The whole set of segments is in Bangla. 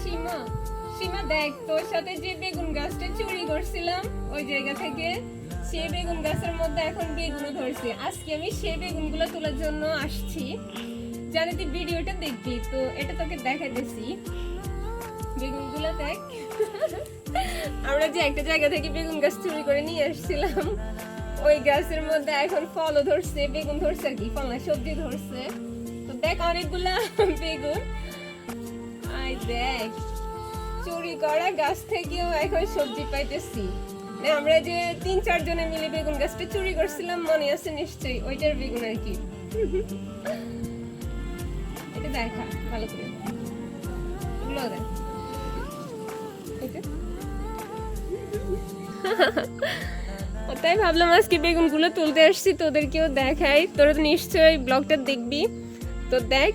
সীমা। সীমা, দেখ, তোর সাথে যে বেগুন গাছটা চুরি করছিলাম, ওই জায়গা থেকে বেগুন গাছের মধ্যে এখন আজকে আমি তোলার জন্য আসছি। তুই ভিডিওটা দেখবি, তো এটা তোকে দেখা দিছি দেখ। আমরা যে একটা জায়গা থেকে বেগুন গাছ চুরি করে নিয়ে আসছিলাম, ওই গাছের মধ্যে এখন ফলও ধরছে, বেগুন ধরছে আর কি সবজি ধরছে। তো দেখ অনেকগুলা বেগুন। দেখ, চুরি করা গাছ থেকেও এখন সবজি পাইতেছি। আমরা যে তিন, চার জনে মিলে বেগুন গাছটা চুরি করছিলাম, মনে আছে নিশ্চয়ই, ওইটার বেগুন আর কি। এটা দেখা ভালো করে। তাই ভাবলাম আজকে বেগুনগুলো তুলতে আসছি, তোদেরকেও দেখাই। তোরা তো নিশ্চয়ই ব্লগটা দেখবি। তো দেখ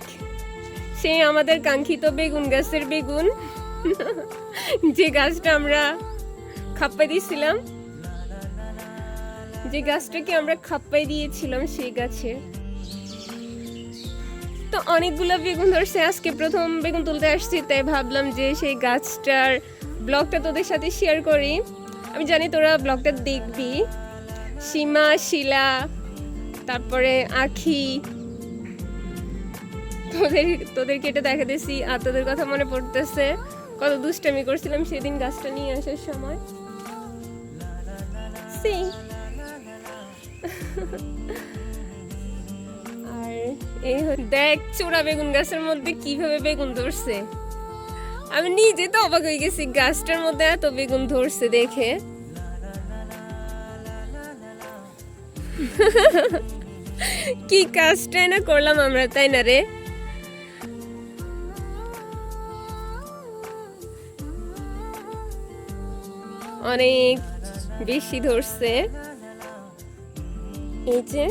সেই আমাদের কাঙ্ক্ষিত বেগুন গাছের বেগুন। যে গাছটা আমরা খাপ্পাই দিয়েছিলাম, যে গাছটাকে আমরা খাপ্পাই দিয়েছিলাম সেই গাছে। তো অনেকগুলো বেগুন ধরছে, আজকে প্রথম বেগুন তুলতে আসছি, তাই ভাবলাম যে সেই গাছটার ব্লগটা তোদের সাথে শেয়ার করি। আমি জানি তোরা ব্লগটা দেখবি। সীমা, শিলা, তারপরে আখি তোদের, তোদেরকে এটা দেখা দিয়েছি, আর তোদের কথা মনে পড়তেছে। কত দুষ্টামি করছিলাম সেদিন গাছটা নিয়ে আসার সময়। See? আর এই দেখ চোরা বেগুন গাছের মধ্যে কীভাবে বেগুন ধরছে। আমি নিজে তো অবাক হয়ে গেছি, গাছটার মধ্যে এত বেগুন ধরছে দেখে। কি কাজটাই না করলাম আমরা, তাই না রে? অনেক বেশি ধরছে। এই যে।